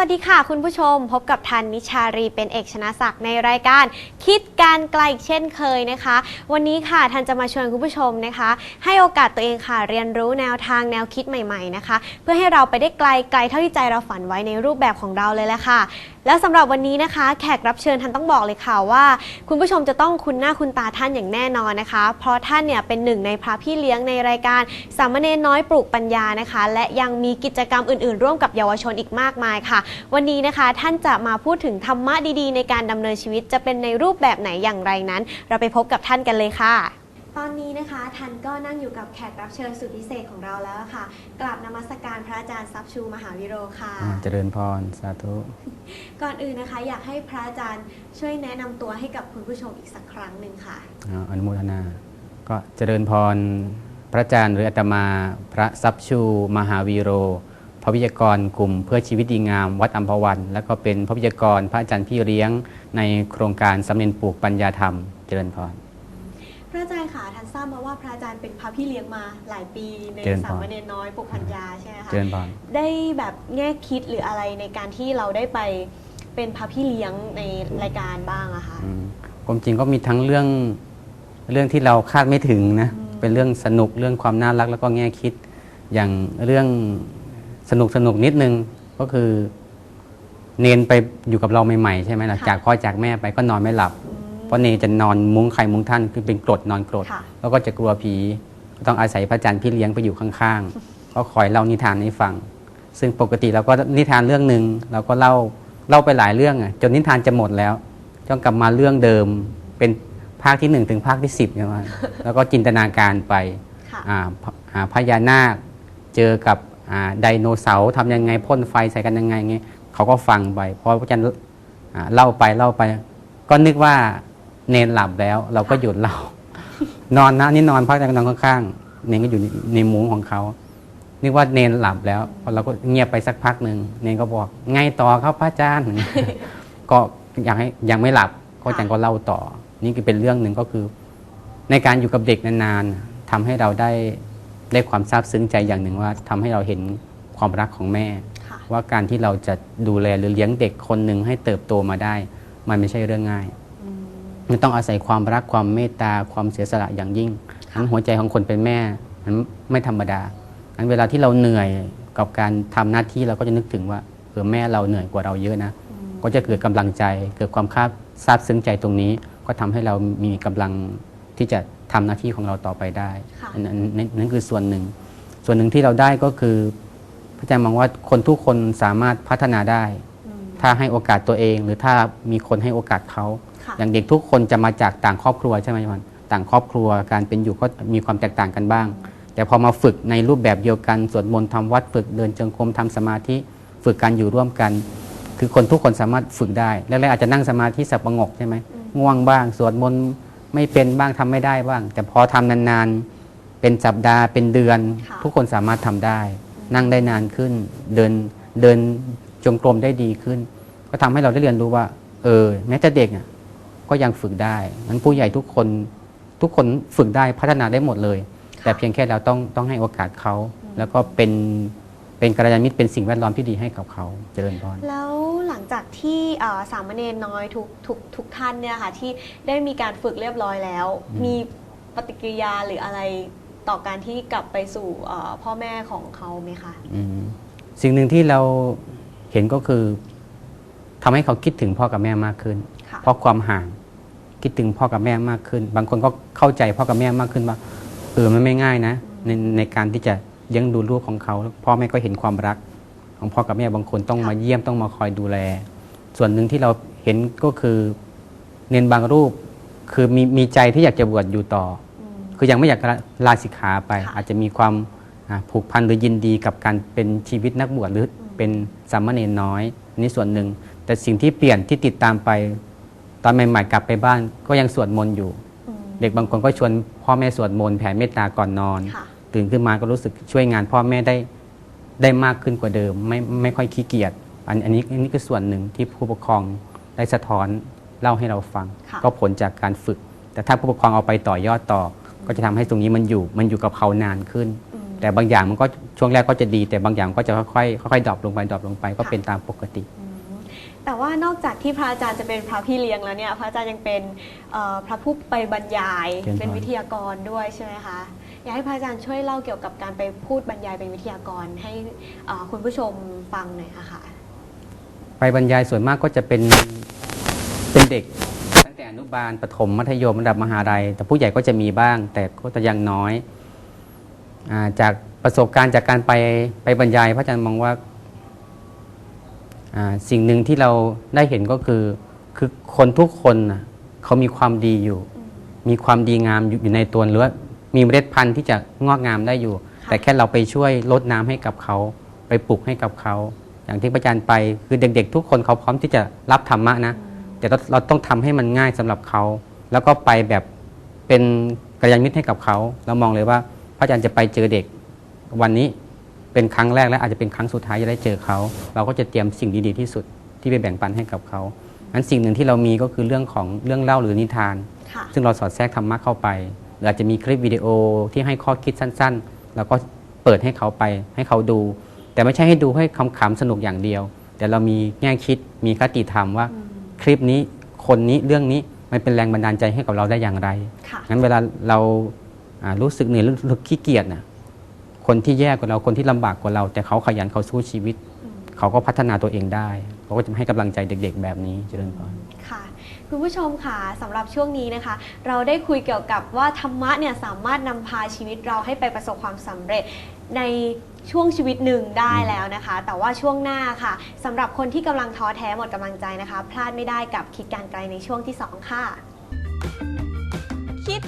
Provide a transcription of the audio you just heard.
วัสดีค่ะ คุณผู้ชมพบกับทันนิชารีเป็นเอกชนะศักดิ์ในรายการคิดการไกลเช่นเคยนะคะ วันนี้ค่ะทันจะมาชวนคุณผู้ชมนะคะ ให้โอกาสตัวเองค่ะเรียนรู้แนวทางแนวคิดใหม่ๆนะคะ เพื่อให้เราไปได้ไกลไกลเท่าที่ใจเราฝันไว้ในรูปแบบของเราเลยแหละค่ะ แล้วสำหรับวันนี้นะคะ แขกรับเชิญทันต้องบอกเลยค่ะว่า คุณผู้ชมจะต้องคุ้นหน้าคุ้นตาท่านอย่างแน่นอนนะคะ เพราะท่านเนี่ยเป็นหนึ่งในพระพี่เลี้ยงในรายการสามเณรน้อยปลูกปัญญานะคะ และยังมีกิจกรรมอื่นๆ ร่วมกับเยาวชนอีกมากมายค่ะ วันนี้นะคะท่านจะมาพูดถึงธรรมะดีๆ ในการดำเนินชีวิตจะเป็นในรูปแบบไหนอย่างไรนั้น เราไปพบกับท่านกันเลยค่ะ ตอนนี้นะคะท่านก็นั่งอยู่กับแขกรับเชิญสุดพิเศษของเราแล้วค่ะ กราบนมัสการพระอาจารย์ทรัพย์ชูมหาวิโรค่ะ อ่าเจริญพร สาธุ ก่อนอื่นนะคะ อยากให้พระอาจารย์ช่วยแนะนำตัวให้กับคุณผู้ชมอีกสักครั้งหนึ่งค่ะ อ่าอนุโมทนา ก็เจริญพร พระอาจารย์หรืออาตมา พระซับชู มหาวีโร พระวิทยากรกลุ่มเพื่อชีวิตดีงาม วัดอัมพวัน แล้วก็เป็นพระวิทยากรพระอาจารย์พี่เลี้ยง ในโครงการสำเร็จปลูกปัญญาธรรมเจริญพรพระอาจารย์ค่ะท่านทราบมาว่าพระอาจารย์เป็นพระพี่เลี้ยงมาหลายปีในเจริญพรสามเณรน้อยปลูกพัญญาใช่ไหมคะเจริญพรได้แบบแง่คิดหรืออะไรในการที่เราได้ไปเป็นพระพี่เลี้ยงในรายการบ้างอะคะอืมความจริงก็มีทั้งเรื่องเรื่องที่เราคาดไม่ถึงนะอืมเป็นเรื่องสนุกเรื่องความน่ารักแล้วก็แง่คิดอย่างเรื่อง สนุกสนุกนิดนึงก็คือ เนนไปอยู่กับเราใหม่ๆใช่ไหมล่ะจากพ่อจากแม่ไปก็นอนไม่หลับอืมเพราะเนนจะนอนมุ้งใครมุ้งท่านคือเป็นกรดนอนกรดค่ะแล้วก็จะกลัวผีก็ต้องอาศัยพระอาจารย์พี่เลี้ยงไปอยู่ข้างๆ ก็คอยเล่านิทานให้ฟัง ซึ่งปกติเราก็นิทานเรื่องหนึ่งเราก็เล่าเล่าไปหลายเรื่องอะจนนิทานจะหมดแล้วต้องกลับมาเรื่องเดิมเป็นภาคที่หนึ่งถึงภาคที่สิบใช่ไหมแล้วก็จินตนาการไปค่ะอ่าพอ่าพญานาคเจอกับอ่า ไดโนเสาร์ทำยังไงพ่นไฟใส่กันยังไงเงี้ยเขาก็ฟังไปพอพระอาจารย์เล่าไปเล่าไป ก็นึกว่าเนนหลับแล้ว เราก็หยุดเล่านอนนะนี่นอนพระอาจารย์ก็นอนข้างๆเนนก็อยู่ในมุ้งของเขานึกว่าเนนหลับแล้วพอเราก็เงียบไปสักพักหนึ่งเนนก็บอกไงต่อครับพระอาจารย์ก็อยังให้ยังไม่หลับก็อาจารย์ก็เล่าต่อ นี่คือเป็นเรื่องหนึ่งก็คือ ในการอยู่กับเด็กนานๆทำให้เราได้ ได้ความซาบซึ้งใจอย่างหนึ่งว่าทำให้เราเห็นความรักของแม่ค่ะว่าการที่เราจะดูแลหรือเลี้ยงเด็กคนหนึ่งให้เติบโตมาได้ มันไม่ใช่เรื่องง่ายอืมมันต้องอาศัยความรักความเมตตาความเสียสละอย่างยิ่งค่ะทั้นหัวใจของคนเป็นแม่มันไม่ธรรมดาอันเวลาที่เราเหนื่อยกับการทำหน้าที่เราก็จะนึกถึงว่าเออแม่เราเหนื่อยกว่าเราเยอะนะอืมก็จะเกิดกำลังใจ เกิดความคาบซาบซึ้งใจตรงนี้ ก็ทำให้เรามีกำลังที่จะ ทำหน้าที่ของเราต่อไปได้ค่ะอันนั้นนั่นนั่นคือส่วนหนึ่ง ส่วนหนึ่งที่เราได้ก็คือพระอาจารย์มองว่าคนทุกคนสามารถพัฒนาได้อืมถ้าให้โอกาสตัวเอง หรือถ้ามีคนให้โอกาสเขาค่ะอย่างเด็กทุกคนจะมาจากต่างครอบครัวใช่ไหมมันต่างครอบครัวการเป็นอยู่ก็มีความแตกต่างกันบ้าง แต่พอมาฝึกในรูปแบบเดียวกันสวดมนต์ทำวัดฝึกเดินจงกรมทำสมาธิฝึกการอยู่ร่วมกัน คือคนทุกคนสามารถฝึกได้แรกๆอาจจะนั่งสมาธิสับประงกใช่ไหมอืมง่วงบ้าง สวดมนต์ ไม่เป็นบ้างทำไม่ได้บ้าง แต่พอทำนานๆ เป็นสัปดาห์เป็นเดือนค่ะทุกคนสามารถทำได้ นั่งได้นานขึ้น เดินเดินจงกรมได้ดีขึ้น ก็ทำให้เราได้เรียนรู้ว่า เออ แม้แต่เด็กอะก็ยังฝึกได้นั้นผู้ใหญ่ทุกคนทุกคนฝึกได้พัฒนาได้หมดเลย แต่เพียงแค่เราต้องต้องให้โอกาสเขาแล้วก็เป็น เป็นกัลยาณมิตรเป็นสิ่งแวดล้อมที่ดีให้กับเขาเจริญพร แล้วหลังจากที่เอ่อสามเณรน้อยทุกทุกทุกท่านเนี่ยค่ะที่ได้มีการฝึกเรียบร้อยแล้ว อืม มีปฏิกิริยาหรืออะไรต่อการที่กลับไปสู่เอ่อพ่อแม่ของเขาไหมคะ อืมสิ่งหนึ่งที่เราเห็นก็คือทำให้เขาคิดถึงพ่อกับแม่มากขึ้น ค่ะ เพราะความห่างคิดถึงพ่อกับแม่มากขึ้น บางคนก็เข้าใจพ่อกับแม่มากขึ้นว่าเออมันไม่ง่ายนะอืมในในการที่จะเลี้ ยงดูลูกของเขาแล้วพ่อแม่ก็เห็นความรัก ของพ่อกับแม่บางคนต้องค่ะมาเยี่ยมต้องมาคอยดูแล ส่วนหนึ่งที่เราเห็นก็คือเน้นบางรูป คือมีมีใจที่อยากจะบวชอยู่ต่ออืมคือยังไม่อยากลาลาสิกขาไปค่ะอาจจะมีความอ่าผูกพันหรือยินดีกับการเป็นชีวิตนักบวชหรืออเป็นสามเณรน้อยอันนี้ส่วนหนึ่ง แต่สิ่งที่เปลี่ยนที่ติดตามไป ตอนใหม่ๆกลับไปบ้านก็ยังสวดมนต์อยู่อืมเด็กบางคนก็ชวนพ่อแม่สวดมนต์แผ่เมตตาก่อนนอนค่ะ ตื่นขึ้นมาก็รู้สึกช่วยงานพ่อแม่ได้ได้มากขึ้นกว่าเดิม ไม่ไม่ค่อยขี้เกียจอันอันนี้อันนี้คือส่วนหนึ่งที่ผู้ปกครองได้สะท้อนเล่าให้เราฟังค่ะก็ผลจากการฝึก แต่ถ้าผู้ปกครองเอาไปต่อยอดต่อ ก็จะทำให้ตรงนี้มันอยู่มันอยู่กับเขานานขึ้นอืมแต่บางอย่างมันก็ช่วงแรกก็จะดี แต่บางอย่างก็จะค่อยๆค่อยๆดรอปลงไปดรอปลงไปก็ค่ะเป็นตามปกติอืมแต่ว่านอกจากที่พระอาจารย์จะเป็นพระพี่เลี้ยงแล้วเนี่ย พระอาจารย์ยังเป็นเอ่อพระผู้ไปบรรยายเชิญพรเป็นวิทยากรด้วยใช่ไหมคะ อยากให้พระอาจารย์ช่วยเล่าเกี่ยวกับการไปพูดบรรยายเป็นวิทยากรให้อ่อคุณผู้ชมฟังหน่อยค่ะ ไปบรรยายส่วนมากก็จะเป็นเป็นเด็ก ตั้งแต่อนุบาลประถมมัธยมระดับมหาลัย แต่ผู้ใหญ่ก็จะมีบ้าง แต่ก็จะยังน้อยอาจากประสบการณ์จากการไปไปบรรยาย พระอาจารย์มองว่าอ่าสิ่งหนึ่งที่เราได้เห็นก็คือคือคนทุกคนนะเขามีความดีอยู่ มีความดีงามอยู่อยู่ในตัวหรือว่า มีเมล็ดพันธุ์ที่จะงอกงามได้อยู่ค่ะแต่แค่เราไปช่วยลดน้ำให้กับเขา ไปปลูกให้กับเขา อย่างที่พระอาจารย์ไปคือเด็ก ๆ ทุกคนเขาพร้อมที่จะรับธรรมะนะแต่เราเราต้องทำให้มันง่ายสำหรับเขา แล้วก็ไปแบบเป็นกัลยาณมิตรให้กับเขาเรามองเลยว่า พระอาจารย์จะไปเจอเด็กวันนี้เป็นครั้งแรกและอาจจะเป็นครั้งสุดท้ายจะได้เจอเขา เราก็จะเตรียมสิ่งดีๆที่สุดที่ไปแบ่งปันให้กับเขาอันสิ่งหนึ่งที่เรามีก็คือเรื่องของเรื่องเล่าหรือนิทานค่ะซึ่งเราสอดแทรกธรรมะเข้าไป หรืออาจจะมีคลิปวิดีโอที่ให้ข้อคิดสั้นๆ แล้วก็เปิดให้เขาไปให้เขาดู แต่ไม่ใช่ให้ดูให้ขำๆสนุกอย่างเดียว แต่เรามีแง่คิดมีคติธรรมว่า คลิปนี้คนนี้เรื่องนี้มันเป็นแรงบันดาลใจให้กับเราได้อย่างไรค่ะงั้นเวลาเราอ่ารู้สึกเหนื่อยรู้สึกขี้เกียจน่ะคนที่แย่กว่าเราคนที่ลำบากกว่าเรา แต่เขาขยันเขาสู้ชีวิต เขาก็พัฒนาตัวเองได้ เขาก็จะให้กำลังใจเด็ก ๆ แบบนี้เจริญพร ค่ะคุณผู้ชมค่ะสำหรับช่วงนี้นะคะ เราได้คุยเกี่ยวกับว่าธรรมะเนี่ยสามารถนำพาชีวิตเราให้ไปประสบความสำเร็จในช่วงชีวิตหนึ่งได้แล้วนะคะ แต่ว่าช่วงหน้าค่ะสำหรับคนที่กำลังท้อแท้หมดกำลังใจนะคะ พลาดไม่ได้กับคิดการไกลในช่วงที่2ค่ะ คิด